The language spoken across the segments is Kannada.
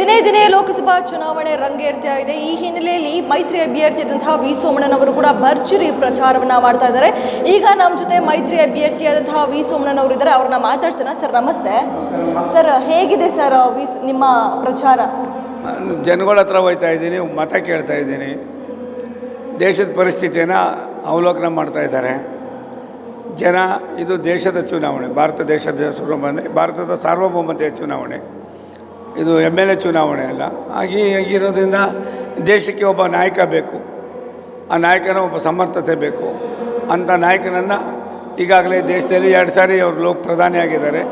ದಿನೇ ದಿನೇ ಲೋಕಸಭಾ ಚುನಾವಣೆ ರಂಗೇರ್ತಾ ಇದೆ ಈ ಹಿನ್ನೆಲೆಯಲ್ಲಿ ಮೈತ್ರಿ ಅಭ್ಯರ್ಥಿಯಾದಂತಹ ವಿ. ಸೋಮಣ್ಣನವರು ಕೂಡ ಭರ್ಜರಿ ಪ್ರಚಾರವನ್ನ ಮಾಡ್ತಾ ಇದ್ದಾರೆ. ಈಗ ನಮ್ಮ ಜೊತೆ ಮೈತ್ರಿ ಅಭ್ಯರ್ಥಿಯಾದಂತಹ ವಿ. ಸೋಮಣ್ಣನವರು ಇದ್ದಾರೆ. ಅವ್ರನ್ನ ಮಾತಾಡ್ಸೋಣ. ಸರ್, ನಮಸ್ತೆ. ಸರ್, ಹೇಗಿದೆ ಸರ್, ವಿ. ನಿಮ್ಮ ಪ್ರಚಾರ? ಜನಗಳ ಹತ್ರ ಹೋಯ್ತಾ ಇದ್ದೀನಿ, ಮತ ಕೇಳ್ತಾ ಇದ್ದೀನಿ. ದೇಶದ ಪರಿಸ್ಥಿತಿಯನ್ನು ಅವಲೋಕನ ಮಾಡ್ತಾ ಇದ್ದಾರೆ. ಜನ, ಇದು ದೇಶದ ಚುನಾವಣೆ, ಭಾರತ ದೇಶದ ಚುನಾವಣೆ ಭಾರತದ ಸಾರ್ವಭೌಮತೆಯ ಚುನಾವಣೆ. ಇದು ಎಂ ಎಲ್ ಎ ಚುನಾವಣೆ ಅಲ್ಲ. ಹಾಗೆ ಆಗಿರೋದ್ರಿಂದ ದೇಶಕ್ಕೆ ಒಬ್ಬ ನಾಯಕ ಬೇಕು. ಆ ನಾಯಕನ ಒಬ್ಬ ಸಮರ್ಥತೆ ಬೇಕು. ಅಂಥ ನಾಯಕನನ್ನು ಈಗಾಗಲೇ ದೇಶದಲ್ಲಿ ಎರಡು ಸಾರಿ ಅವರು ಲೋಕ ಪ್ರಧಾನಿ ಆಗಿದ್ದಾರೆ.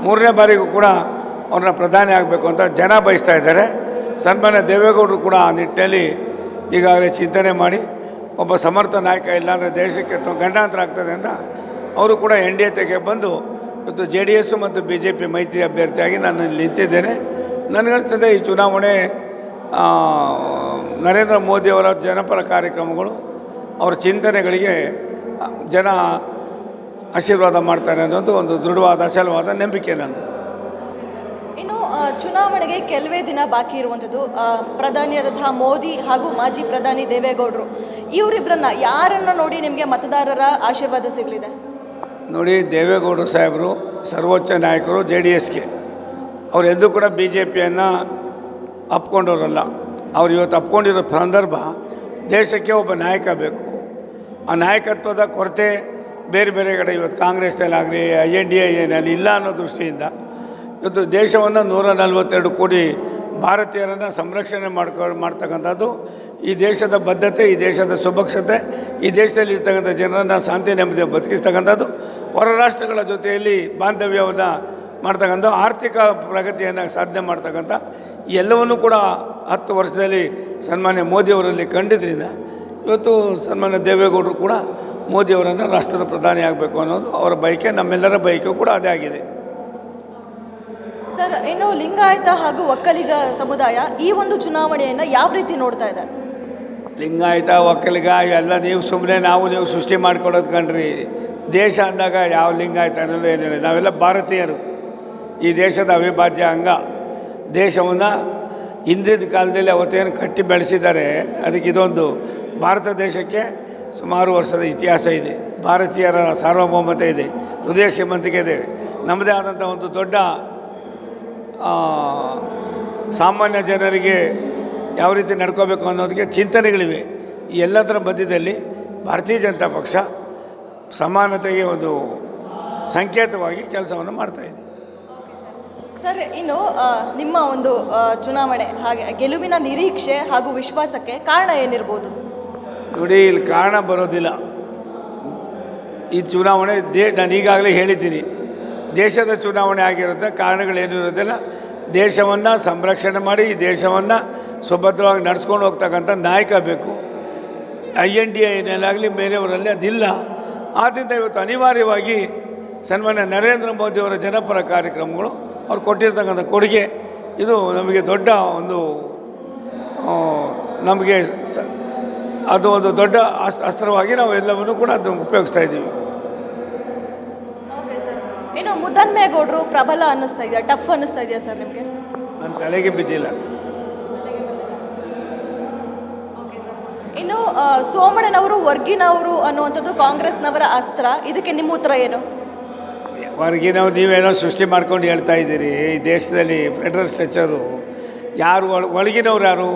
ಮೂರನೇ ಬಾರಿಗೂ ಕೂಡ ಅವ್ರನ್ನ ಪ್ರಧಾನಿ ಆಗಬೇಕು ಅಂತ ಜನ ಬಯಸ್ತಾ ಇದ್ದಾರೆ. ಸನ್ಮಾನ್ಯ ದೇವೇಗೌಡರು ಕೂಡ ಆ ನಿಟ್ಟಿನಲ್ಲಿ ಈಗಾಗಲೇ ಚಿಂತನೆ ಮಾಡಿ ಒಬ್ಬ ಸಮರ್ಥ ನಾಯಕ ಇಲ್ಲಾಂದರೆ ದೇಶಕ್ಕೆ ಗಂಡಾಂತರ ಆಗ್ತದೆ ಅಂತ ಅವರು ಕೂಡ ಎನ್ ಡಿ ಎ ತೆಗೆ ಬಂದು ಇವತ್ತು ಜೆ ಡಿ ಎಸ್ ಮತ್ತು ಬಿ ಜೆ ಪಿ ಮೈತ್ರಿ ಅಭ್ಯರ್ಥಿಯಾಗಿ ನಾನು ಇಲ್ಲಿ ನಿಂತಿದ್ದೇನೆ. ನನಗನ್ಸ್ತದೆ ಈ ಚುನಾವಣೆ ನರೇಂದ್ರ ಮೋದಿಯವರ ಜನಪರ ಕಾರ್ಯಕ್ರಮಗಳು, ಅವರ ಚಿಂತನೆಗಳಿಗೆ ಜನ ಆಶೀರ್ವಾದ ಮಾಡ್ತಾರೆ ಅನ್ನೋದು ಒಂದು ದೃಢವಾದ ಅಚಲವಾದ ನಂಬಿಕೆ ನಂದು. ಇನ್ನು ಚುನಾವಣೆಗೆ ಕೆಲವೇ ದಿನ ಬಾಕಿ ಇರುವಂಥದ್ದು ಪ್ರಧಾನಿಯಾದಂತಹ ಮೋದಿ ಹಾಗೂ ಮಾಜಿ ಪ್ರಧಾನಿ ದೇವೇಗೌಡರು. ಇವರಿಬ್ಬರನ್ನ ಯಾರನ್ನ ನೋಡಿ ನಿಮಗೆ ಮತದಾರರ ಆಶೀರ್ವಾದ ಸಿಗಲಿದೆ? ನೋಡಿ ದೇವೇಗೌಡರು ಸಾಹೇಬರು, ಸರ್ವೋಚ್ಚ ನಾಯಕರು, ಜೆ ಡಿ ಎಸ್ಗೆ. ಅವ್ರು ಎಂದೂ ಕೂಡ ಬಿ ಜೆ ಪಿಯನ್ನು ಅಪ್ಕೊಂಡವರಲ್ಲ. ಅವ್ರು ಇವತ್ತು ಅಪ್ಕೊಂಡಿರೋ ಸಂದರ್ಭ ದೇಶಕ್ಕೆ ಒಬ್ಬ ನಾಯಕ ಬೇಕು. ಆ ನಾಯಕತ್ವದ ಕೊರತೆ ಬೇರೆ ಬೇರೆ ಕಡೆ ಇವತ್ತು ಕಾಂಗ್ರೆಸ್ನಲ್ಲಾಗಲಿ, ಐ ಎನ್ ಡಿ ಎನಲ್ಲಿ ಇಲ್ಲ ಅನ್ನೋ ದೃಷ್ಟಿಯಿಂದ ಇವತ್ತು ದೇಶವನ್ನು ನೂರ ನಲ್ವತ್ತೆರಡು ಕೋಟಿ ಭಾರತೀಯರನ್ನು ಸಂರಕ್ಷಣೆ ಮಾಡ್ಕೊ, ಮಾಡ್ತಕ್ಕಂಥದ್ದು ಈ ದೇಶದ ಬದ್ಧತೆ, ಈ ದೇಶದ ಸುಭಕ್ಷತೆ, ಈ ದೇಶದಲ್ಲಿ ಇರ್ತಕ್ಕಂಥ ಜನರನ್ನು ಶಾಂತಿ ನೆಮ್ಮದಿ ಬದುಕಿಸ್ತಕ್ಕಂಥದ್ದು. ಹೊರ ರಾಷ್ಟ್ರಗಳ ಜೊತೆಯಲ್ಲಿ ಬಾಂಧವ್ಯವನ್ನು ಮಾಡ್ತಕ್ಕಂಥ, ಆರ್ಥಿಕ ಪ್ರಗತಿಯನ್ನು ಸಾಧನೆ ಮಾಡ್ತಕ್ಕಂಥ ಎಲ್ಲವನ್ನು ಕೂಡ ಹತ್ತು ವರ್ಷದಲ್ಲಿ ಸನ್ಮಾನ್ಯ ಮೋದಿಯವರಲ್ಲಿ ಕಂಡಿದ್ದರಿಂದ ಇವತ್ತು ಸನ್ಮಾನ್ಯ ದೇವೇಗೌಡರು ಕೂಡ ಮೋದಿಯವರನ್ನು ರಾಷ್ಟ್ರದ ಪ್ರಧಾನಿ ಆಗಬೇಕು ಅನ್ನೋದು ಅವರ ಬಯಕೆ, ನಮ್ಮೆಲ್ಲರ ಬಯಕೆ ಕೂಡ ಅದೇ ಆಗಿದೆ. ಸರ್ ಇನ್ನು ಲಿಂಗಾಯತ ಹಾಗೂ ಒಕ್ಕಲಿಗ ಸಮುದಾಯ ಈ ಒಂದು ಚುನಾವಣೆಯನ್ನು ಯಾವ ರೀತಿ ನೋಡ್ತಾ ಇದೆ? ಲಿಂಗಾಯತ, ಒಕ್ಕಲಿಗ, ಎಲ್ಲ ನೀವು ಸುಮ್ಮನೆ ನಾವು ನೀವು ಸೃಷ್ಟಿ ಮಾಡ್ಕೊಡೋದು ಕಣ್ರಿ. ದೇಶ ಅಂದಾಗ ಯಾವ ಲಿಂಗಾಯತ ಅನ್ನೋದು ಏನಿಲ್ಲ. ನಾವೆಲ್ಲ ಭಾರತೀಯರು. ಈ ದೇಶದ ಅವಿಭಾಜ್ಯ ಅಂಗ. ದೇಶವನ್ನು ಹಿಂದಿನ ಕಾಲದಲ್ಲಿ ಅವತ್ತೇನು ಕಟ್ಟಿ ಬೆಳೆಸಿದ್ದಾರೆ, ಅದಕ್ಕೆ ಇದೊಂದು ಭಾರತ ದೇಶಕ್ಕೆ ಸುಮಾರು ವರ್ಷದ ಇತಿಹಾಸ ಇದೆ. ಭಾರತೀಯರ ಸಾರ್ವಭೌಮತೆ ಇದೆ. ಹೃದಯ ಶ್ರೀಮಂತಿಕೆ ಇದೆ. ನಮ್ಮದೇ ಆದಂಥ ಒಂದು ದೊಡ್ಡ ಸಾಮಾನ್ಯ ಜನರಿಗೆ ಯಾವ ರೀತಿ ನಡ್ಕೋಬೇಕು ಅನ್ನೋದಕ್ಕೆ ಚಿಂತನೆಗಳಿವೆ. ಈ ಎಲ್ಲದರ ಮಧ್ಯದಲ್ಲಿ ಭಾರತೀಯ ಜನತಾ ಪಕ್ಷ ಸಮಾನತೆಗೆ ಒಂದು ಸಂಕೇತವಾಗಿ ಕೆಲಸವನ್ನು ಮಾಡ್ತಾಯಿದೆ ಸರ್ ಇನ್ನು ನಿಮ್ಮ ಒಂದು ಚುನಾವಣೆ ಹಾಗೆ ಗೆಲುವಿನ ನಿರೀಕ್ಷೆ ಹಾಗೂ ವಿಶ್ವಾಸಕ್ಕೆ ಕಾರಣ ಏನಿರ್ಬೋದು? ನೋಡಿ ಇಲ್ಲಿ ಕಾರಣ ಬರೋದಿಲ್ಲ. ಈ ಚುನಾವಣೆ ದೇ ನಾನು ಈಗಾಗಲೇ ಹೇಳಿದ್ದೀನಿ. ದೇಶದ ಚುನಾವಣೆ ಆಗಿರುತ್ತೆ, ಕಾರಣಗಳೇನು ಇರೋದಿಲ್ಲ ದೇಶವನ್ನು ಸಂರಕ್ಷಣೆ ಮಾಡಿ, ಈ ದೇಶವನ್ನು ಸುಭದ್ರವಾಗಿ ನಡೆಸ್ಕೊಂಡು ಹೋಗ್ತಕ್ಕಂಥ ನಾಯಕ ಬೇಕು. ಐ ಎನ್ ಡಿ ಐನಲ್ಲಾಗಲಿ ಬೇರೆಯವರಲ್ಲಿ ಅದಿಲ್ಲ. ಆದ್ದರಿಂದ ಇವತ್ತು ಅನಿವಾರ್ಯವಾಗಿ ಸನ್ಮಾನ್ಯ ನರೇಂದ್ರ ಮೋದಿಯವರ ಜನಪರ ಕಾರ್ಯಕ್ರಮಗಳು, ಅವ್ರು ಕೊಟ್ಟಿರ್ತಕ್ಕಂಥ ಕೊಡುಗೆ, ಇದು ನಮಗೆ ದೊಡ್ಡ ಒಂದು ನಮಗೆ ಅದು ಒಂದು ದೊಡ್ಡ ಅಸ್, ಅಸ್ತ್ರವಾಗಿ ನಾವು ಎಲ್ಲವನ್ನು ಕೂಡ ಅದು ಉಪಯೋಗಿಸ್ತಾ ಇದ್ದೀವಿ. ಇನ್ನು ಮುದ್ದನ್ಮೇಗೌಡರು ಪ್ರಬಲ ಅನ್ನಿಸ್ತಾ ಇದೆಯಾ ಟಫ್ ಅನ್ನಿಸ್ತಾ ಇದೆಯಾ ಸರ್ ನಿಮಗೆ? ನನ್ನ ತಲೆಗೆ ಬಿದ್ದಿಲ್ಲ. ಇನ್ನು ವರ್ಗಿನ ಸೋಮಣ್ಣನವರು ವರ್ಗಿನವರು ಅನ್ನುವಂಥದ್ದು ಕಾಂಗ್ರೆಸ್ನವರ ಅಸ್ತ್ರ. ಇದಕ್ಕೆ ನಿಮ್ಮ ಉತ್ತರ ಏನು? ವರ್ಗಿನವ್ರು ನೀವೇನೋ ಸೃಷ್ಟಿ ಮಾಡ್ಕೊಂಡು ಹೇಳ್ತಾ ಇದ್ದೀರಿ. ಈ ದೇಶದಲ್ಲಿ ಫೆಡರಲ್ ಸ್ಟ್ರಕ್ಚರು ಯಾರು ಒಳ ಒಳಗಿನವ್ರು ಯಾರು?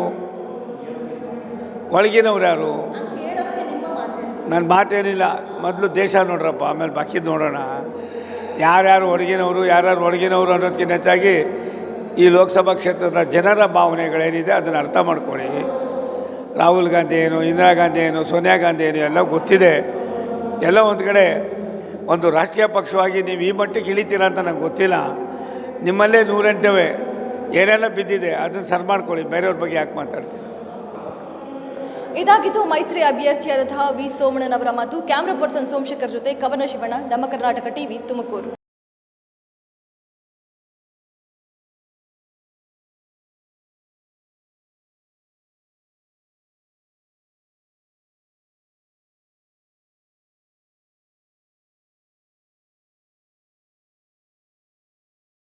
ಒಳಗಿನವ್ರು ಯಾರು? ನನ್ನ ಮಾತೇನಿಲ್ಲ. ಮೊದಲು ದೇಶ ನೋಡ್ರಪ್ಪ ಆಮೇಲೆ ಬಾಕಿದ್ದು ನೋಡೋಣ. ಯಾರ್ಯಾರು ಹೊರಗಿನವರು ಯಾರ್ಯಾರು ಹೊರಗಿನವರು ಅನ್ನೋದಕ್ಕಿಂತ ಹೆಚ್ಚಾಗಿ ಈ ಲೋಕಸಭಾ ಕ್ಷೇತ್ರದ ಜನರ ಭಾವನೆಗಳೇನಿದೆ ಅದನ್ನು ಅರ್ಥ ಮಾಡ್ಕೊಳ್ಳಿ. ರಾಹುಲ್ ಗಾಂಧಿ ಏನು, ಇಂದಿರಾ ಗಾಂಧಿ ಏನು, ಸೋನಿಯಾ ಗಾಂಧಿ ಏನು, ಎಲ್ಲ ಗೊತ್ತಿದೆ. ಎಲ್ಲ ಒಂದು ಕಡೆ ಒಂದು ರಾಷ್ಟ್ರೀಯ ಪಕ್ಷವಾಗಿ ನೀವು ಈ ಮಟ್ಟಿಗೆ ಇಳಿತೀರ ಅಂತ ನಂಗೆ ಗೊತ್ತಿಲ್ಲ. ನಿಮ್ಮಲ್ಲೇ ನೂರೆಂಟವೆ, ಏನೆಲ್ಲ ಬಿದ್ದಿದೆ ಅದನ್ನು ಸರ್ ಮಾಡ್ಕೊಳ್ಳಿ, ಬೇರೆಯವ್ರ ಬಗ್ಗೆ ಯಾಕೆ ಮಾತಾಡ್ತೀನಿ ಇದಾಗಿದ್ದು ಮೈತ್ರಿ ಅಭ್ಯರ್ಥಿಯಾದಂತಹ ವಿ ಸೋಮಣ್ಣನವರ ಮಾತು. ಕ್ಯಾಮ್ರಾ ಪರ್ಸನ್ ಸೋಮಶೇಖರ್ ಜೊತೆ ಕವನ ಶಿವಣ್ಣ, ನಮ್ಮ ಕರ್ನಾಟಕ ಟಿವಿ ತುಮಕೂರು.